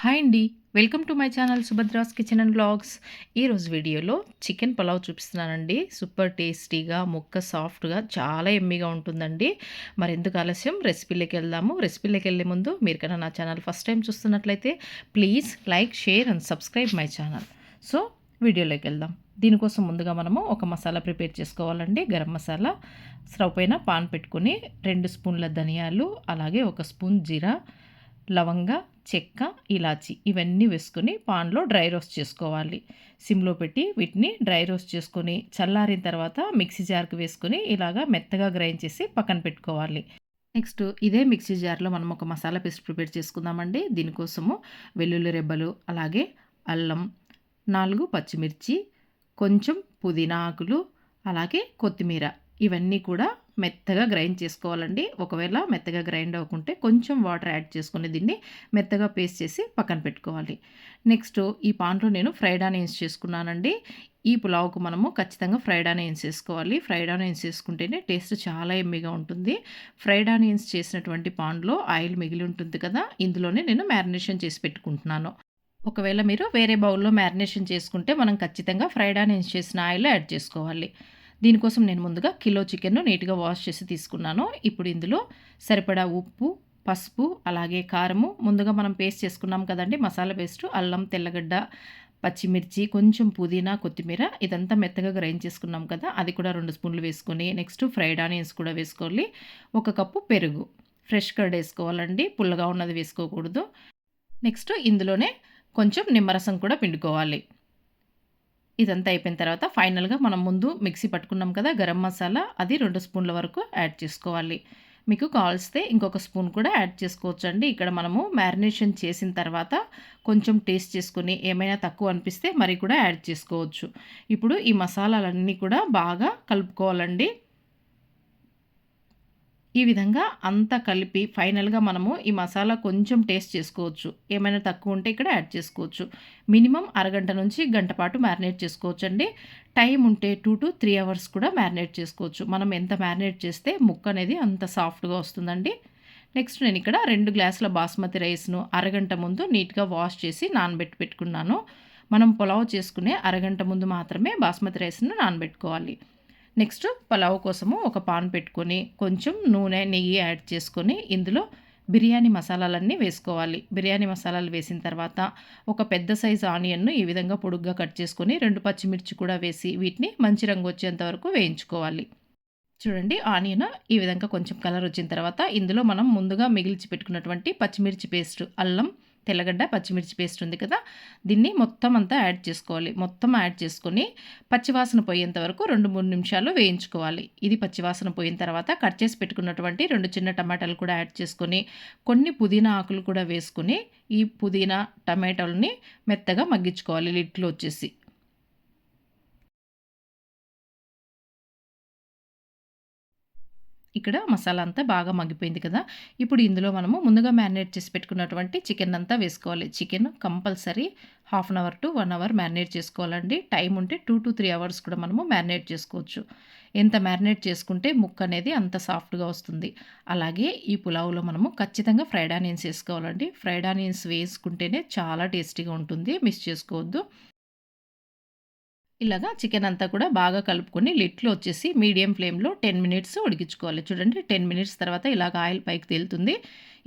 Hi అండి. Welcome to my channel Subhadra's kitchen and blogs. ఈరోజు వీడియోలో చికెన్ పులావ్ చూపిస్తున్నానండి. సూపర్ టేస్టీగా ముక్క సాఫ్ట్గా చాలా ఎమ్మిగా ఉంటుందండి. మరి ఎందుకు ఆలస్యం? రెసిపీలోకి వెళ్దాము. రెసిపీలోకి వెళ్ళే ముందు మీరు కన్నా నా ఛానల్ ఫస్ట్ టైం చూస్తున్నట్లయితే please like share and subscribe my channel. So వీడియోలోకి వెళ్దాం. దీనికోసం ముందుగా మనము ఒక మసాలా ప్రిపేర్ చేసుకోవాలండి. గరం మసాలా స్టవ్ పైన పాన్ పెట్టుకొని రెండు స్పూన్ల ధనియాలు అలాగే ఒక స్పూన్ జీరా లవంగ చెక్క ఇలాచి ఇవన్నీ వేసుకొని పాన్లో డ్రై రోస్ట్ చేసుకోవాలి. సిమ్లో పెట్టి వీటిని డ్రై రోస్ట్ చేసుకొని చల్లారిన తర్వాత మిక్సీ జార్కి వేసుకొని ఇలాగా మెత్తగా గ్రైండ్ చేసి పక్కన పెట్టుకోవాలి. నెక్స్ట్ ఇదే మిక్సీ జార్లో మనం ఒక మసాలా పేస్ట్ ప్రిపేర్ చేసుకుందామండి. దీనికోసము వెల్లుల్లి రెబ్బలు అలాగే అల్లం నాలుగు పచ్చిమిర్చి కొంచెం పుదీనా ఆకులు అలాగే కొత్తిమీర ఇవన్నీ కూడా మెత్తగా గ్రైండ్ చేసుకోవాలండి. ఒకవేళ మెత్తగా గ్రైండ్ అవ్వకుంటే కొంచెం వాటర్ యాడ్ చేసుకుని దీన్ని మెత్తగా పేస్ట్ చేసి పక్కన పెట్టుకోవాలి. నెక్స్ట్ ఈ పాన్లో నేను ఫ్రైడ్ ఆనియన్స్ చేసుకున్నానండి. ఈ పులావ్కు మనము ఖచ్చితంగా ఫ్రైడ్ ఆనియన్స్ వేసుకోవాలి. ఫ్రైడ్ ఆనియన్స్ వేసుకుంటేనే టేస్ట్ చాలా ఎమ్మిగా ఉంటుంది. ఫ్రైడ్ ఆనియన్స్ చేసినటువంటి పాన్లో ఆయిల్ మిగిలి ఉంటుంది కదా ఇందులోనే నేను మ్యారినేషన్ చేసి పెట్టుకుంటున్నాను. ఒకవేళ మీరు వేరే బౌల్లో మ్యారినేషన్ చేసుకుంటే మనం ఖచ్చితంగా ఫ్రైడ్ ఆనియన్స్ చేసిన ఆయిల్ యాడ్ చేసుకోవాలి. దీనికోసం నేను ముందుగా కిలో చికెన్ను నీట్గా వాష్ చేసి తీసుకున్నాను. ఇప్పుడు ఇందులో సరిపడా ఉప్పు పసుపు అలాగే కారము ముందుగా మనం పేస్ట్ చేసుకున్నాం కదండి మసాలా పేస్ట్ అల్లం తెల్లగడ్డ పచ్చిమిర్చి కొంచెం పుదీనా కొత్తిమీర ఇదంతా మెత్తగా గ్రైండ్ చేసుకున్నాం కదా అది కూడా రెండు స్పూన్లు వేసుకొని నెక్స్ట్ ఫ్రైడ్ ఆనియన్స్ కూడా వేసుకోవాలి. ఒక కప్పు పెరుగు ఫ్రెష్ కర్డ్ వేసుకోవాలండి పుల్లగా ఉన్నది వేసుకోకూడదు. నెక్స్ట్ ఇందులోనే కొంచెం నిమ్మరసం కూడా పిండుకోవాలి. ఇదంతా అయిపోయిన తర్వాత ఫైనల్గా మనం ముందు మిక్సీ పట్టుకున్నాం కదా గరం మసాలా అది రెండు స్పూన్ల వరకు యాడ్ చేసుకోవాలి. మీకు కావాల్స్తే ఇంకొక స్పూన్ కూడా యాడ్ చేసుకోవచ్చు అండి ఇక్కడ మనము మ్యారినేషన్ చేసిన తర్వాత కొంచెం టేస్ట్ చేసుకుని ఏమైనా తక్కువ అనిపిస్తే మరి కూడా యాడ్ చేసుకోవచ్చు. ఇప్పుడు ఈ మసాలాలన్నీ కూడా బాగా కలుపుకోవాలండి. ఈ విధంగా అంతా కలిపి ఫైనల్గా మనము ఈ మసాలా కొంచెం టేస్ట్ చేసుకోవచ్చు. ఏమైనా తక్కువ ఉంటే ఇక్కడ యాడ్ చేసుకోవచ్చు. మినిమం అరగంట నుంచి గంట పాటు మ్యారినేట్ చేసుకోవచ్చు అండి టైం ఉంటే టూ టు త్రీ అవర్స్ కూడా మ్యారినేట్ చేసుకోవచ్చు. మనం ఎంత మ్యారినేట్ చేస్తే ముక్క అనేది అంత సాఫ్ట్గా వస్తుందండి. నెక్స్ట్ నేను ఇక్కడ రెండు గ్లాసుల బాస్మతి రైస్ను అరగంట ముందు నీట్గా వాష్ చేసి నానబెట్టి పెట్టుకున్నాను. మనం పులావ్ చేసుకునే అరగంట ముందు మాత్రమే బాస్మతి రైస్ను నానబెట్టుకోవాలి. నెక్స్ట్ పలావ్ కోసము ఒక పాన్ పెట్టుకొని కొంచెం నూనె నెయ్యి యాడ్ చేసుకొని ఇందులో బిర్యానీ మసాలాలన్నీ వేసుకోవాలి. బిర్యానీ మసాలాలు వేసిన తర్వాత ఒక పెద్ద సైజు ఆనియన్ను ఈ విధంగా పొడుగ్గా కట్ చేసుకొని రెండు పచ్చిమిర్చి కూడా వేసి వీటిని మంచి రంగు వచ్చేంత వరకు వేయించుకోవాలి. చూడండి ఆనియన్ ఈ విధంగా కొంచెం కలర్ వచ్చిన తర్వాత ఇందులో మనం ముందుగా మిగిల్చి పెట్టుకున్నటువంటి పచ్చిమిర్చి పేస్ట్ అల్లం తెల్లగడ్డ పచ్చిమిర్చి పేస్ట్ ఉంది కదా దీన్ని మొత్తం అంతా యాడ్ చేసుకోవాలి. మొత్తం యాడ్ చేసుకొని పచ్చివాసన పోయేంత వరకు రెండు మూడు నిమిషాలు వేయించుకోవాలి. ఇది పచ్చివాసన పోయిన తర్వాత కట్ చేసి పెట్టుకున్నటువంటి రెండు చిన్న టమాటాలు కూడా యాడ్ చేసుకొని కొన్ని పుదీనా ఆకులు కూడా వేసుకొని ఈ పుదీనా టమాటాలని మెత్తగా మగ్గించుకోవాలి లిట్లో వచ్చేసి. ఇక్కడ మసాలా అంతా బాగా మగ్గిపోయింది కదా. ఇప్పుడు ఇందులో మనము ముందుగా మ్యారినేట్ చేసి పెట్టుకున్నటువంటి చికెన్ అంతా వేసుకోవాలి. Chicken compulsory half an hour to one hour marinate చేసుకోవాలండి. టైం ఉంటే టూ టు త్రీ అవర్స్ కూడా మనము మ్యారినేట్ చేసుకోవచ్చు. ఎంత మ్యారినేట్ చేసుకుంటే ముక్క అనేది అంత సాఫ్ట్గా వస్తుంది. అలాగే ఈ పులావులో మనము ఖచ్చితంగా ఫ్రైడ్ ఆనియన్స్ వేసుకోవాలండి. ఫ్రైడ్ ఆనియన్స్ వేసుకుంటేనే చాలా టేస్టీగా ఉంటుంది. మిస్ చేసుకోవద్దు. ఇలాగా చికెన్ అంతా కూడా బాగా కలుపుకొని లిట్లో వచ్చేసి మీడియం ఫ్లేమ్లో టెన్ మినిట్స్ ఉడికించుకోవాలి. చూడండి టెన్ మినిట్స్ తర్వాత ఇలాగ ఆయిల్ పైకి తేలుతుంది.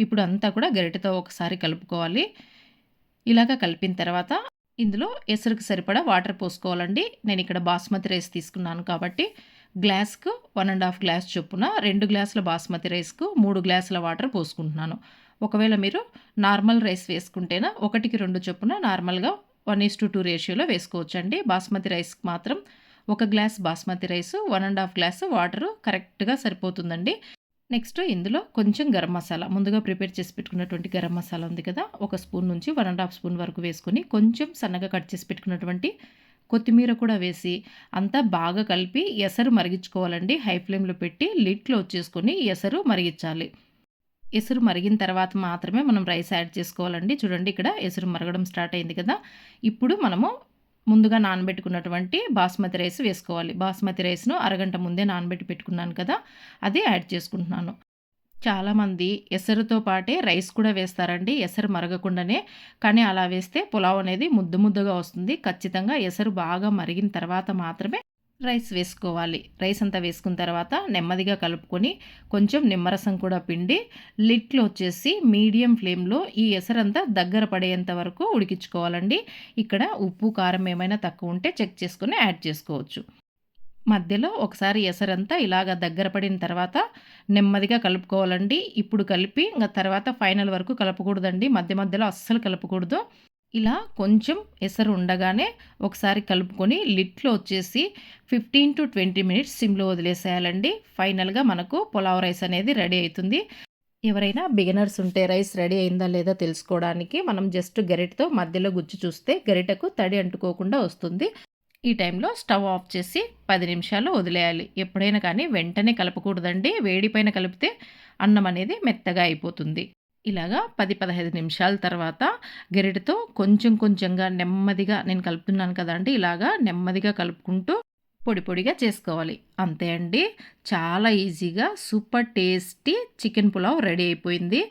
ఇప్పుడు అంతా కూడా గరిటెతో ఒకసారి కలుపుకోవాలి. ఇలాగ కలిపిన తర్వాత ఇందులో ఎసరుకు సరిపడా వాటర్ పోసుకోవాలండి. నేను ఇక్కడ బాస్మతి రైస్ తీసుకున్నాను కాబట్టి గ్లాస్కు వన్ అండ్ హాఫ్ గ్లాస్ చొప్పున రెండు గ్లాసుల బాస్మతి రైస్కు మూడు గ్లాసుల వాటర్ పోసుకుంటున్నాను. ఒకవేళ మీరు నార్మల్ రైస్ వేసుకుంటేనా ఒకటికి రెండు చొప్పున నార్మల్గా వన్ ఈస్ టు టూ రేషియోలో వేసుకోవచ్చండి. బాస్మతి రైస్కి మాత్రం ఒక glass basmati rice one and half glass water కరెక్ట్గా సరిపోతుందండి. నెక్స్ట్ ఇందులో కొంచెం గరం మసాలా ముందుగా ప్రిపేర్ చేసి పెట్టుకున్నటువంటి గరం మసాలా ఉంది కదా ఒక స్పూన్ నుంచి వన్ అండ్ హాఫ్ స్పూన్ వరకు వేసుకొని కొంచెం సన్నగా కట్ చేసి పెట్టుకున్నటువంటి కొత్తిమీర కూడా వేసి అంతా బాగా కలిపి ఎసరు మరిగించుకోవాలండి. హై ఫ్లేమ్లో పెట్టి లిట్లో వచ్చేసుకొని ఎసరు మరిగించాలి. ఎసురు మరిగిన తర్వాత మాత్రమే మనం రైస్ యాడ్ చేసుకోవాలండి. చూడండి ఇక్కడ ఎసురు మరగడం స్టార్ట్ అయింది కదా. ఇప్పుడు మనము ముందుగా నానబెట్టుకున్నటువంటి బాస్మతి రైస్ వేసుకోవాలి. బాస్మతి రైస్ను అరగంట ముందే నానబెట్టి పెట్టుకున్నాను కదా. అది యాడ్ చేసుకుంటున్నాను. చాలామంది ఎసరుతో పాటే రైస్ కూడా వేస్తారండి. ఎసరు మరగకుండానే. కానీ అలా వేస్తే పులావ్ అనేది ముద్దు ముద్దుగా వస్తుంది. ఖచ్చితంగా ఎసరు బాగా మరిగిన తర్వాత మాత్రమే రైస్ వేసుకోవాలి. రైస్ అంతా వేసుకున్న తర్వాత నెమ్మదిగా కలుపుకొని కొంచెం నిమ్మరసం కూడా పిండి లిట్లో వచ్చేసి మీడియం ఫ్లేమ్లో ఈ ఎసరంతా దగ్గర పడేంత వరకు ఉడికించుకోవాలండి. ఇక్కడ ఉప్పు కారం ఏమైనా తక్కువ ఉంటే చెక్ చేసుకొని యాడ్ చేసుకోవచ్చు. మధ్యలో ఒకసారి ఎసరంతా ఇలాగ దగ్గర పడిన తర్వాత నెమ్మదిగా కలుపుకోవాలండి. ఇప్పుడు కలిపి ఇంకా తర్వాత ఫైనల్ వరకు కలపకూడదండి. మధ్య మధ్యలో అస్సలు కలపకూడదు. ఇలా కొంచెం ఎసరు ఉండగానే ఒకసారి కలుపుకొని లిట్లో వచ్చేసి ఫిఫ్టీన్ టు ట్వంటీ మినిట్స్ సిమ్లో వదిలేసేయాలండి. ఫైనల్గా మనకు పులావ్ రైస్ అనేది రెడీ అవుతుంది. ఎవరైనా బిగినర్స్ ఉంటే రైస్ రెడీ అయిందా లేదా తెలుసుకోవడానికి మనం జస్ట్ గరిటతో మధ్యలో గుచ్చి చూస్తే గరిటకు తడి అంటుకోకుండా వస్తుంది. ఈ టైంలో స్టవ్ ఆఫ్ చేసి పది నిమిషాలు వదిలేయాలి. ఎప్పుడైనా కానీ వెంటనే కలపకూడదండి. వేడిపైన కలిపితే అన్నం అనేది మెత్తగా అయిపోతుంది. ఇలాగా పది పదహైదు నిమిషాల తర్వాత గరిటతో కొంచెం కొంచెంగా నెమ్మదిగా నేను కలుపుతున్నాను కదండి ఇలాగా నెమ్మదిగా కలుపుకుంటూ పొడి పొడిగా చేసుకోవాలి. అంతే అండి. చాలా ఈజీగా super tasty chicken pulao ready అయిపోయింది.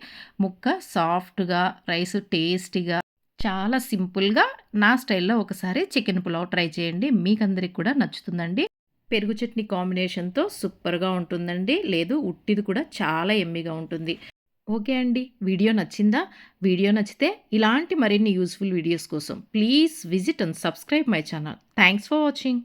ముక్క సాఫ్ట్గా రైస్ టేస్టీగా చాలా సింపుల్గా నా స్టైల్లో ఒకసారి చికెన్ పులావ్ ట్రై చేయండి. మీకు అందరికి కూడా నచ్చుతుందండి. పెరుగు చట్నీ కాంబినేషన్తో సూపర్గా ఉంటుందండి. లేదు ఉట్టిది కూడా చాలా ఎమ్మిగా ఉంటుంది. ఓకే అండి. వీడియో నచ్చిందా? వీడియో నచ్చితే ఇలాంటి మరిన్ని యూస్ఫుల్ వీడియోస్ కోసం please visit and subscribe my channel. Thanks for watching.